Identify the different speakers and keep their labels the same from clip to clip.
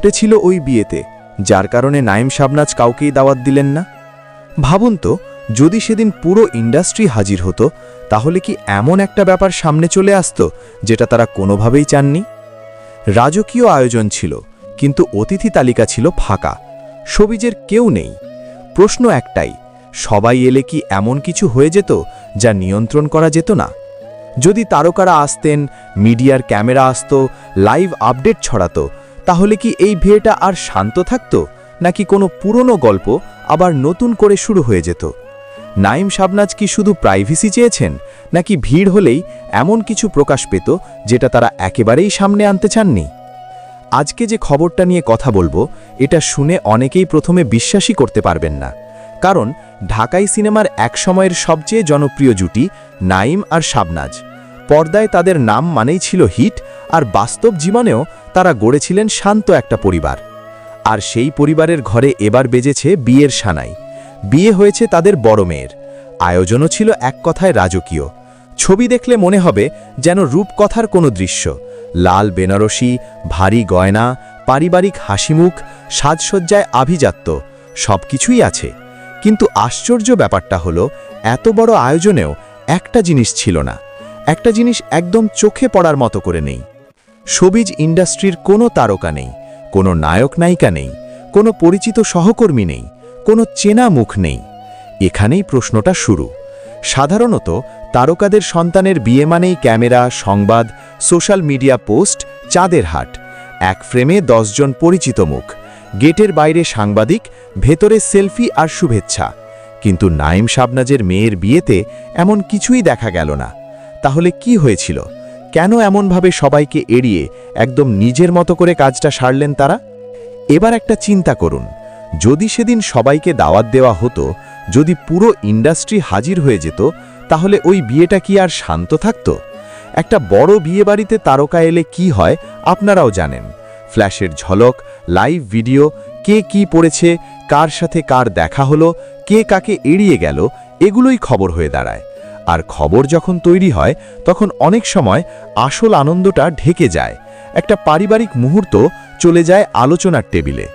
Speaker 1: ঘটেছিল ওই বিয়েতে, যার কারণে নাইম শাবনাজ কাউকেই দাওয়াত দিলেন না। ভাবুন তো, যদি সেদিন পুরো ইন্ডাস্ট্রি হাজির হতো, তাহলে কি এমন একটা ব্যাপার সামনে চলে আসত, যেটা তারা কোনোভাবেই চাননি? রাজকীয় আয়োজন ছিল, কিন্তু অতিথি তালিকা ছিল ফাঁকা, সবিজের কেউ নেই। প্রশ্ন একটাই, সবাই এলে কি এমন কিছু হয়ে যেত, যা নিয়ন্ত্রণ করা যেত না? যদি তারকারা আসতেন, মিডিয়ার ক্যামেরা আসতো, লাইভ আপডেট ছড়াতো তাহলে কি এই বিয়েটা আর শান্ত থাকত? নাকি কোনো পুরনো গল্প আবার নতুন করে শুরু হয়ে যেত? নাইম শাবনাজ কি শুধু প্রাইভেসি চেয়েছেন? নাকি ভিড় হলেই এমন কিছু প্রকাশ পেত যেটা তারা একেবারেই সামনে আনতে চাননি? আজকে যে খবরটা নিয়ে কথা বলব, এটা শুনে অনেকেই প্রথমে বিশ্বাসই করতে পারবেন না। কারণ ঢাকাই সিনেমার এক সময়ের সবচেয়ে জনপ্রিয় জুটি নাইম আর শাবনাজ। পর্দায় তাদের নাম মানেই ছিল হিট আর বাস্তব জীবনেও তারা গড়েছিলেন শান্ত একটা পরিবার। আর সেই পরিবারের ঘরে এবার বেজেছে বিয়ের সানাই। বিয়ে হয়েছে তাদের বড় মেয়ের। আয়োজনও ছিল এক কথায় রাজকীয়। ছবি দেখলে মনে হবে যেন রূপকথার কোনো দৃশ্য। লাল বেনারসি, ভারী গয়না, পারিবারিক হাসিমুখ, সাজসজ্জায় আভিজাত্য সব কিছুই আছে। কিন্তু আশ্চর্য ব্যাপারটা হলো, এত বড় আয়োজনেও একটা জিনিস ছিল না। একটা জিনিস একদম চোখে পড়ার মতো করে নেই। সবিজ ইন্ডাস্ট্রির কোনো তারকা নেই, কোনো নায়ক নায়িকা নেই, কোনো পরিচিত সহকর্মী নেই, কোনো চেনা মুখ নেই। এখানেই প্রশ্নটা শুরু। সাধারণত তারকাদের সন্তানের বিয়ে মানেই ক্যামেরা, সংবাদ, সোশ্যাল মিডিয়া পোস্ট, চাঁদের হাট। এক ফ্রেমে জন পরিচিত মুখ। গেটের বাইরে সাংবাদিক, ভেতরে সেলফি আর শুভেচ্ছা। কিন্তু নাইম শাবনাজের মেয়ের বিয়েতে এমন কিছুই দেখা গেল না। তাহলে কি হয়েছিল? কেন এমনভাবে সবাইকে এড়িয়ে একদম নিজের মতো করে কাজটা সারলেন তারা? এবার একটা চিন্তা করুন। যদি সেদিন সবাইকে দাওয়াত দেওয়া হতো, যদি পুরো ইন্ডাস্ট্রি হাজির হয়ে যেত, তাহলে ওই বিয়েটা কি আর শান্ত থাকত? একটা বড় বিয়ে বাড়িতে তারকা এলে কি হয় আপনারাও জানেন। ফ্ল্যাশের ঝলক, লাইভ ভিডিও, কে কি পড়েছে, কার সাথে কার দেখা হলো, কে কাকে এড়িয়ে গেল, এগুলোই খবর হয়ে দাঁড়ায়। আর খবর যখন তৈরি হয়, তখন অনেক সময় আসল আনন্দটা ঢেকে যায়। একটা পারিবারিক মুহূর্ত চলে যায় আলোচনার টেবিলে।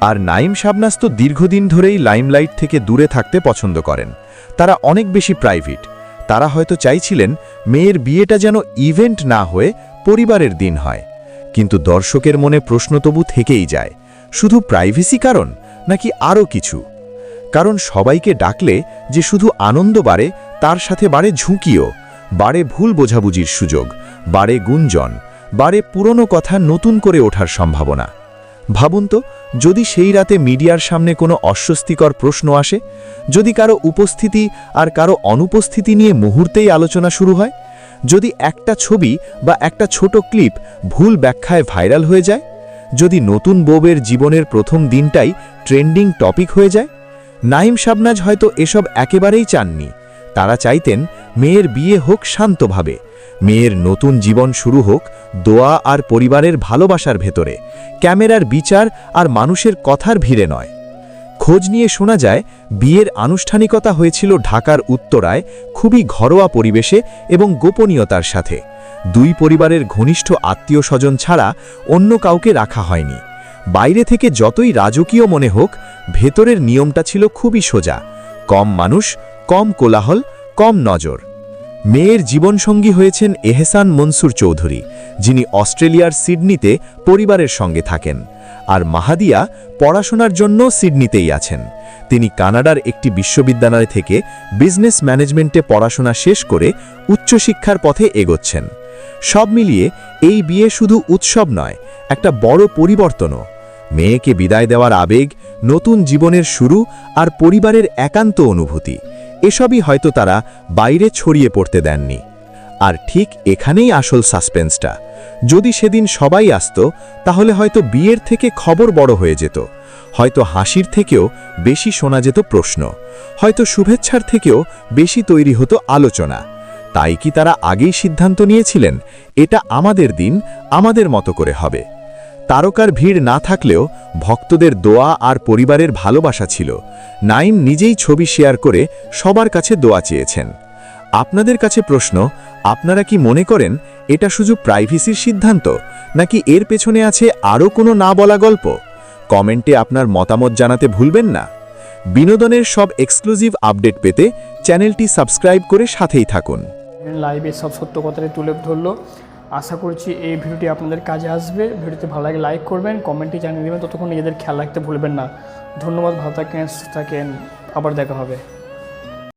Speaker 1: আর নাইম শাবনাস তো দীর্ঘদিন ধরেই লাইমলাইট থেকে দূরে থাকতে পছন্দ করেন। তারা অনেক বেশি প্রাইভেট। তারা হয়তো চাইছিলেন মেয়ের বিয়েটা যেন ইভেন্ট না হয়ে পরিবারের দিন হয়। কিন্তু দর্শকের মনে প্রশ্ন তবু থেকেই যায়, শুধু প্রাইভেসি কারণ নাকি আরও কিছু? কারণ সবাইকে ডাকলে যে শুধু আনন্দ বাড়ে, তার সাথে বাড়ে ঝুঁকিও। বাড়ে ভুল বোঝাবুঝির সুযোগ, বাড়ে গুঞ্জন, বাড়ে পুরনো কথা নতুন করে ওঠার সম্ভাবনা। ভাবুন তো, যদি সেই রাতে মিডিয়ার সামনে কোনো অস্বস্তিকর প্রশ্ন আসে, যদি কারও উপস্থিতি আর কারও অনুপস্থিতি নিয়ে মুহূর্তেই আলোচনা শুরু হয়, যদি একটা ছবি বা একটা ছোট ক্লিপ ভুল ব্যাখ্যায় ভাইরাল হয়ে যায়, যদি নতুন বউবের জীবনের প্রথম দিনটাই ট্রেন্ডিং টপিক হয়ে যায় নাইম শাবনাজ হয়তো এসব একেবারেই চাননি। তারা চাইতেন মেয়ের বিয়ে হোক শান্তভাবে। মেয়ের নতুন জীবন শুরু হোক দোয়া আর পরিবারের ভালোবাসার ভেতরে। ক্যামেরার বিচার আর মানুষের কথার ভিড়ে নয়। খোঁজ নিয়ে শোনা যায়, বিয়ের আনুষ্ঠানিকতা হয়েছিল ঢাকার উত্তরায় খুবই ঘরোয়া পরিবেশে এবং গোপনীয়তার সাথে। দুই পরিবারের ঘনিষ্ঠ আত্মীয় স্বজন ছাড়া অন্য কাউকে রাখা হয়নি। বাইরে থেকে যতই রাজকীয় মনে হোক, ভেতরের নিয়মটা ছিল খুবই সোজা। কম মানুষ, কম কোলাহল, কম নজর। মেয়ের জীবনসঙ্গী হয়েছেন এহসান মনসুর চৌধুরী, যিনি অস্ট্রেলিয়ার সিডনিতে পরিবারের সঙ্গে থাকেন। আর মাহাদিয়া পড়াশোনার জন্য সিডনিতেই আছেন। তিনি কানাডার একটি বিশ্ববিদ্যালয় থেকে বিজনেস ম্যানেজমেন্টে পড়াশোনা শেষ করে উচ্চশিক্ষার পথে এগোচ্ছেন। সব মিলিয়ে এই বিয়ে শুধু উৎসব নয়, একটা বড় পরিবর্তনও। মেয়েকে বিদায় দেওয়ার আবেগ, নতুন জীবনের শুরু আর পরিবারের একান্ত অনুভূতি। এসবই হয়তো তারা বাইরে ছড়িয়ে পড়তে দেননি। আর ঠিক এখানেই আসল সাসপেন্সটা। যদি সেদিন সবাই আসত, তাহলে হয়তো বিয়ের থেকে খবর বড় হয়ে যেত। হয়তো হাসির থেকেও বেশি শোনা যেত প্রশ্ন। হয়তো শুভেচ্ছার থেকেও বেশি তৈরি হতো আলোচনা। তাই কি তারা আগেই সিদ্ধান্ত নিয়েছিলেন? এটা আমাদের দিন, আমাদের মতো করে হবে। তারকার ভিড় না থাকলেও ভক্তদের দোয়া আর পরিবারের ভালোবাসা ছিল। নাইম নিজেই ছবি শেয়ার করে সবার কাছে দোয়া চেয়েছেন। আপনাদের কাছে প্রশ্ন, আপনারা কি মনে করেন এটা শুধু প্রাইভেসির সিদ্ধান্ত, নাকি এর পেছনে আছে আরও কোনো না বলা গল্প? কমেন্টে আপনার মতামত জানাতে ভুলবেন না। বিনোদনের সব এক্সক্লুসিভ আপডেট পেতে চ্যানেলটি সাবস্ক্রাইব করে সাথেই থাকুন।
Speaker 2: লাইভে সব সত্য কথাটি তুলে ধরলো। আশা করছি এই ভিডিওটি আপনাদের কাজে আসবে। ভিডিওতে ভালো লাগে লাইক করবেন কমেন্টে জানিয়ে দেবেন। ততক্ষণ নিজেদের খেয়াল রাখতে ভুলবেন না। ধন্যবাদ, ভালো থাকেন, সুস্থ থাকেন। আবার দেখা হবে।